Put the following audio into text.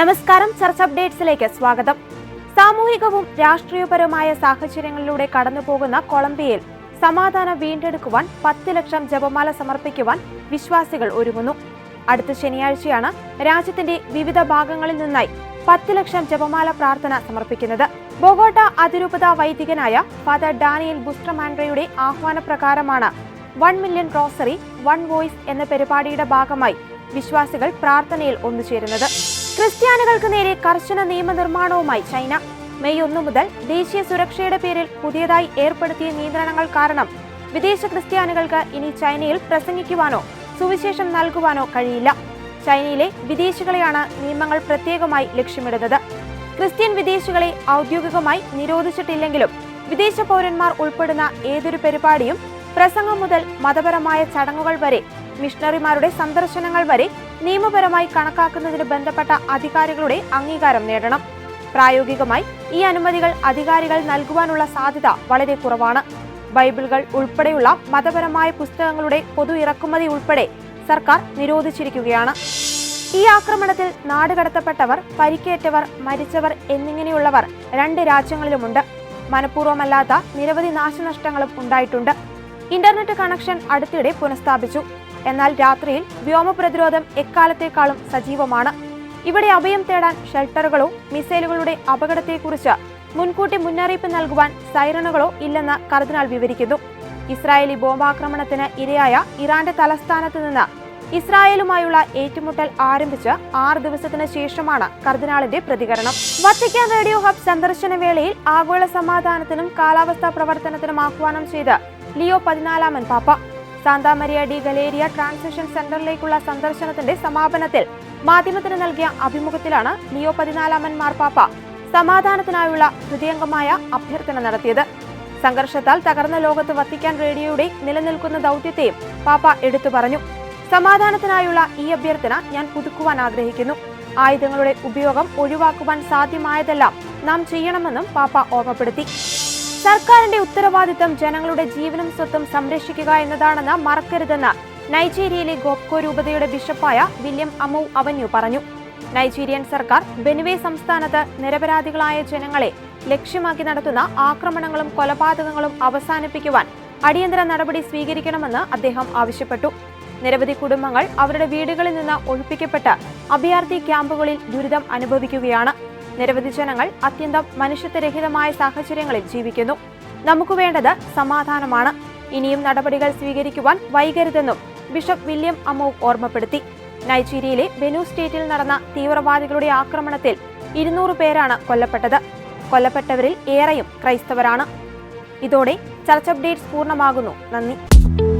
നമസ്കാരം ചർച്ച അപ്ഡേറ്റ്സിലേക്ക് സ്വാഗതം. സാമൂഹികവും രാഷ്ട്രീയപരവുമായ സാഹചര്യങ്ങളിലൂടെ കടന്നുപോകുന്ന കൊളംബിയയിൽ സമാധാനം വീണ്ടെടുക്കുവാൻ പത്ത് ലക്ഷം ജപമാല സമർപ്പിക്കുവാൻ വിശ്വാസികൾ ഒരുങ്ങുന്നു. അടുത്ത ശനിയാഴ്ചയാണ് രാജ്യത്തിന്റെ വിവിധ ഭാഗങ്ങളിൽ നിന്നായി പത്ത് ലക്ഷം ജപമാല പ്രാർത്ഥന സമർപ്പിക്കുന്നത്. ബൊഗോട്ട അതിരൂപത വൈദികനായ ഫാദർ ഡാനിയൽ ബുസ്ട്രമാൻഡ്രയുടെ ആഹ്വാനപ്രകാരമാണ് one million rosary one voice എന്ന പരിപാടിയുടെ ഭാഗമായി വിശ്വാസികൾ പ്രാർത്ഥനയിൽ ഒന്നുചേരുന്നത്. ക്രിസ്ത്യാനികൾക്ക് നേരെ കർശന നിയമനിർമ്മാണവുമായി ചൈന. മെയ് ഒന്ന് മുതൽ ദേശീയ സുരക്ഷയുടെ പേരിൽ പുതിയതായി ഏർപ്പെടുത്തിയ നിയന്ത്രണങ്ങൾ കാരണം വിദേശ ക്രിസ്ത്യാനികൾക്ക് ഇനി ചൈനയിൽ പ്രസംഗിക്കുവാനോ സുവിശേഷം നൽകുവാനോ കഴിയില്ല. ചൈനയിലെ വിദേശികളെയാണ് നിയമങ്ങൾ പ്രത്യേകമായി ലക്ഷ്യമിടുന്നത്. ക്രിസ്ത്യൻ വിദേശികളെ ഔദ്യോഗികമായി നിരോധിച്ചിട്ടില്ലെങ്കിലും വിദേശ പൗരന്മാർ ഉൾപ്പെടുന്ന ഏതൊരു പരിപാടിയും പ്രസംഗം മുതൽ മതപരമായ ചടങ്ങുകൾ വരെ മിഷണറിമാരുടെ സന്ദർശനങ്ങൾ വരെ നിയമപരമായി കണക്കാക്കുന്നതിന് ബന്ധപ്പെട്ട അധികാരികളുടെ അംഗീകാരം നേടണം. പ്രായോഗികമായി ഈ അനുമതികൾ അധികാരികൾ നൽകുവാനുള്ള സാധ്യത വളരെ കുറവാണ്. ബൈബിളുകൾ ഉൾപ്പെടെയുള്ള മതപരമായ പുസ്തകങ്ങളുടെ പൊതു ഇറക്കുമതി ഉൾപ്പെടെ സർക്കാർ നിരോധിച്ചിരിക്കുകയാണ്. ഈ ആക്രമണത്തിൽ നാടുകടത്തപ്പെട്ടവർ പരിക്കേറ്റവർ മരിച്ചവർ എന്നിങ്ങനെയുള്ളവർ രണ്ട് രാജ്യങ്ങളിലുമുണ്ട്. മനഃപൂർവമല്ലാത്ത നിരവധി നാശനഷ്ടങ്ങളും ഉണ്ടായിട്ടുണ്ട്. ഇന്റർനെറ്റ് കണക്ഷൻ അടുത്തിടെ പുനഃസ്ഥാപിച്ചു. എന്നാൽ രാത്രിയിൽ വ്യോമ പ്രതിരോധം എക്കാലത്തേക്കാളും സജീവമാണ്. ഇവിടെ അഭയം തേടാൻ ഷെൽട്ടറുകളോ മിസൈലുകളുടെ അപകടത്തെക്കുറിച്ച് മുൻകൂട്ടി മുന്നറിയിപ്പ് നൽകുവാൻ സൈറണുകളോ ഇല്ലെന്ന് കർദിനാൾ വിവരിക്കുന്നു. ഇസ്രായേലി ബോംബാക്രമണത്തിന് ഇരയായ ഇറാന്റെ തലസ്ഥാനത്ത് നിന്ന് ഇസ്രായേലുമായുള്ള ഏറ്റുമുട്ടൽ ആരംഭിച്ച് ആറ് ദിവസത്തിന് ശേഷമാണ് കർദിനാളിന്റെ പ്രതികരണം. വത്തിക്കാൻ റേഡിയോ ഹബ് സന്ദർശന വേളയിൽ ആഗോള സമാധാനത്തിനും കാലാവസ്ഥാ പ്രവർത്തനത്തിനും ആഹ്വാനം ചെയ്ത് ലിയോ പതിനാലാമൻ പാപ്പ. Santa Maria di Galeria transition സെന്ററിലേക്കുള്ള സന്ദർശനത്തിന്റെ സമാപനത്തിൽ മാധ്യമത്തിന് നൽകിയ അഭിമുഖത്തിലാണ് ലിയോ പതിനാലാമൻ മാർപ്പാപ്പ സമാധാനത്തിനായുള്ള ഹൃദയംഗമായ അഭ്യർത്ഥന നടത്തിയത്. സംഘർഷത്താൽ തകർന്ന ലോകത്ത് വത്തിക്കാൻ റേഡിയോയുടെ നിലനിൽക്കുന്ന ദൗത്യത്തെയും പാപ്പ എടുത്തു പറഞ്ഞു. സമാധാനത്തിനായുള്ള ഈ അഭ്യർത്ഥന ഞാൻ പുതുക്കുവാൻ ആഗ്രഹിക്കുന്നു. ആയുധങ്ങളുടെ ഉപയോഗം ഒഴിവാക്കുവാൻ സാധ്യമായതെല്ലാം നാം ചെയ്യണമെന്നും പാപ്പ ഓർമ്മപ്പെടുത്തി. സർക്കാരിന്റെ ഉത്തരവാദിത്തം ജനങ്ങളുടെ ജീവനും സ്വത്തും സംരക്ഷിക്കുക എന്നതാണെന്ന് മറക്കരുതെന്ന് നൈജീരിയയിലെ ഗോപ്കോ രൂപതയുടെ ബിഷപ്പായ വില്യം അമൌ അവന്യു പറഞ്ഞു. നൈജീരിയൻ സർക്കാർ ബെനുവെ സംസ്ഥാനത്ത് നിരപരാധികളായ ജനങ്ങളെ ലക്ഷ്യമാക്കി നടത്തുന്ന ആക്രമണങ്ങളും കൊലപാതകങ്ങളും അവസാനിപ്പിക്കുവാൻ അടിയന്തര നടപടി സ്വീകരിക്കണമെന്ന് അദ്ദേഹം ആവശ്യപ്പെട്ടു. നിരവധി കുടുംബങ്ങൾ അവരുടെ വീടുകളിൽ നിന്ന് ഒഴിപ്പിക്കപ്പെട്ട് അഭയാർത്ഥി ക്യാമ്പുകളിൽ ദുരിതം അനുഭവിക്കുകയാണ്. നിരവധി ജനങ്ങൾ അത്യന്തം മനുഷ്യത്വരഹിതമായ സാഹചര്യങ്ങളിൽ ജീവിക്കുന്നു. നമുക്ക് വേണ്ടത് സമാധാനമാണ്. ഇനിയും നടപടികൾ സ്വീകരിക്കുവാൻ വൈകരുതെന്നും ബിഷപ്പ് വില്യം അമൌ ഓർമ്മപ്പെടുത്തി. നൈജീരിയയിലെ ബെനു സ്റ്റേറ്റിൽ നടന്ന തീവ്രവാദികളുടെ ആക്രമണത്തിൽ ഇരുന്നൂറ് പേരാണ് കൊല്ലപ്പെട്ടത്. കൊല്ലപ്പെട്ടവരിൽ ഏറെയും ക്രൈസ്തവരാണ്. ഇതോടെ ചർച്ച് അപ്ഡേറ്റ്സ് പൂർണമാകുന്നു. നന്ദി.